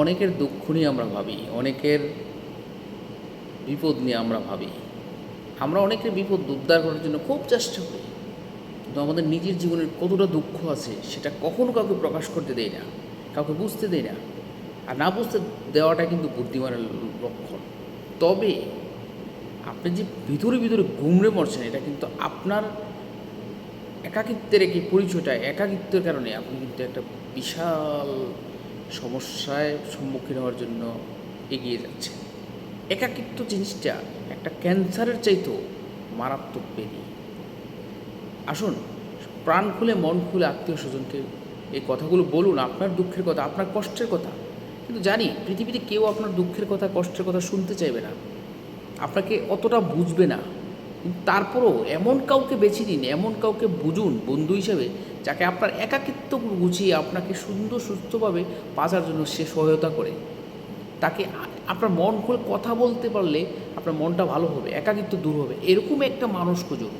অনেকের দুঃখ নিয়ে আমরা ভাবি, অনেকের বিপদ নিয়ে আমরা ভাবি। আমরা অনেকের বিপদ উদ্ধার করার জন্য খুব চেষ্টা করি। কিন্তু আমাদের নিজের জীবনের কতটা দুঃখ আছে, সেটা কখনো কাউকে প্রকাশ করতে দেয় না, কাউকে বুঝতে দেয় না। আর না বুঝতে দেওয়াটা কিন্তু বুদ্ধিমানের লক্ষণ। তবে আপনি যে ভিতরে ভিতরে গুমড়ে মরছেন, এটা কিন্তু আপনার একাকিত্বের একটি পরিচয়টা, একাকিত্বের কারণে আপনি কিন্তু একটা বিশাল সমস্যায় সম্মুখীন হওয়ার জন্য এগিয়ে যাচ্ছে। একাকিত্ব জিনিসটা একটা ক্যান্সারের চাইতেও মারাত্মক বেরি আসুন, প্রাণ খুলে মন খুলে আত্মীয় স্বজনকে এই কথাগুলো বলুন, আপনার দুঃখের কথা, আপনার কষ্টের কথা। কিন্তু জানি, পৃথিবীতে কেউ আপনার দুঃখের কথা, কষ্টের কথা শুনতে চাইবে না। আপনাকে অতটা বুঝবে না। তারপরও এমন কাউকে বেছে নিন, এমন কাউকে বুঝুন, বন্ধু হিসেবে যাকে আপনার একাকিত্ব গুছিয়ে আপনাকে সুন্দর, সুস্থভাবে বাঁচার জন্য সে সহায়তা করে। তাকে আপনার মন খুলে কথা বলতে পারলে আপনার মনটা ভালো হবে, একাকিত্ব দূর হবে। এরকম একটা মানুষ খুঁজুন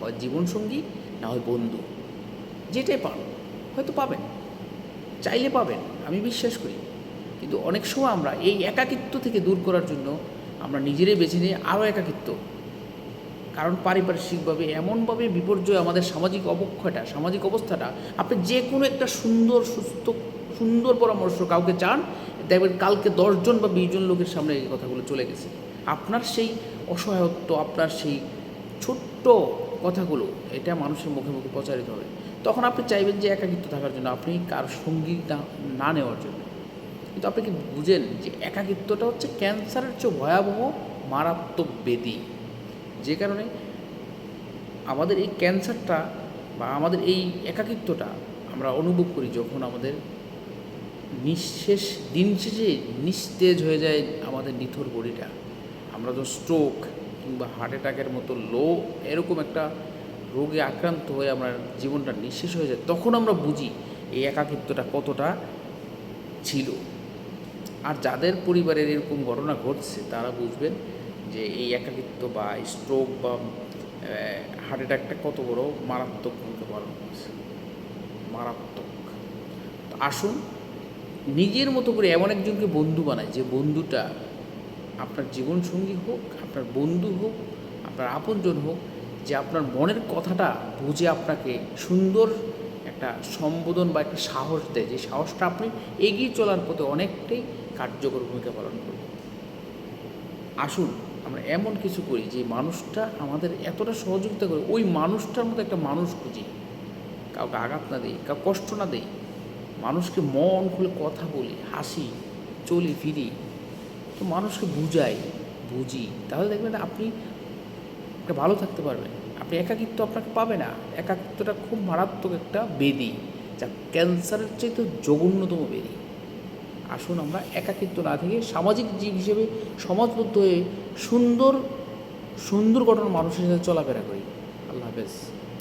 হয় জীবনসঙ্গী না হয় বন্ধু। যেটাই পান হয়তো পাবেন। চাইলে পাবেন, আমি বিশ্বাস করি। কিন্তু অনেক সময় আমরা এই একাকিত্ব থেকে দূর করার জন্য আমরা নিজেরাই বেছে নিয়ে আরও একাকিত্ব কারণ পারিপার্শ্বিকভাবে এমনভাবে বিপর্যয় আমাদের সামাজিক অবক্ষয়টা, সামাজিক অবস্থাটা, আপনি যে কোনো একটা সুন্দর, সুস্থ, সুন্দর পরামর্শ কাউকে চান, দেখবেন কালকে দশজন বা বিশজন লোকের সামনে এই কথাগুলো চলে গেছে। আপনার সেই অসহায়ত্ব, আপনার সেই ছোট্ট কথাগুলো, এটা মানুষের মুখে মুখে প্রচারিত হবে। তখন আপনি চাইবেন যে একাকিত্ব থাকার জন্য, আপনি কার সঙ্গী না নেওয়ার জন্য। কিন্তু আপনি কি বুঝেন যে একাকিত্বটা হচ্ছে ক্যান্সারের চেয়ে ভয়াবহ, মারাত্মক বেদি যে কারণে আমাদের এই ক্যান্সারটা বা আমাদের এই একাকিত্বটা আমরা অনুভব করি যখন আমাদের নিঃশেষ, দিন শেষে নিস্তেজ হয়ে যায় আমাদের নিথর বডিটা। আমরা যখন স্ট্রোক কিংবা হার্ট অ্যাটাকের মতো লো এরকম একটা রোগে আক্রান্ত হয়ে আমরা জীবনটা নিঃশেষ হয়ে যায়, তখন আমরা বুঝি এই একাকিত্বটা কতটা ছিল। আর যাদের পরিবারের এরকম ঘটনা ঘটছে, তারা বুঝবেন যে এই একাকিত্ব বা স্ট্রোক বা হার্ট অ্যাটাকটা কত বড় মারাত্মক পালন করছে? মারাত্মক। আসুন, নিজের মতো করে এমন একজনকে বন্ধু বানায় যে বন্ধুটা আপনার জীবনসঙ্গী হোক, আপনার বন্ধু হোক, আপনার আপনজন হোক, যে আপনার মনের কথাটা বুঝে আপনাকে সুন্দর একটা সম্বোধন বা একটা সাহস দেয়। যে সাহসটা আপনি এগিয়ে চলার পথে অনেকটাই কার্যকর ভূমিকা পালন করবে আসুন আমরা এমন কিছু করি যে মানুষটা আমাদের এতটা সহযোগিতা করে, ওই মানুষটার মতো একটা মানুষ খুঁজি। কাউকে আঘাত না দিই কাউ কষ্ট না দিই। মানুষকে মন খুলে কথা বলি, হাসি, চলি, ফিরি। তো মানুষকে বুঝাই, বুঝি। তাহলে দেখবেন আপনি একটা ভালো থাকতে পারবেন। আপনি একাকিত্ব আপনাকে পাবে না। একাকিত্বটা খুব মারাত্মক একটা বেদি, যা ক্যান্সারের চাইতে জঘন্যতম বেদি। আসুন আমরা একাকিত্ব না থেকে সামাজিক জীব হিসেবে সমাজবদ্ধ হয়ে সুন্দর সুন্দর গঠন মানুষের সাথে চলাফেরা করি। আল্লাহ হাফেজ।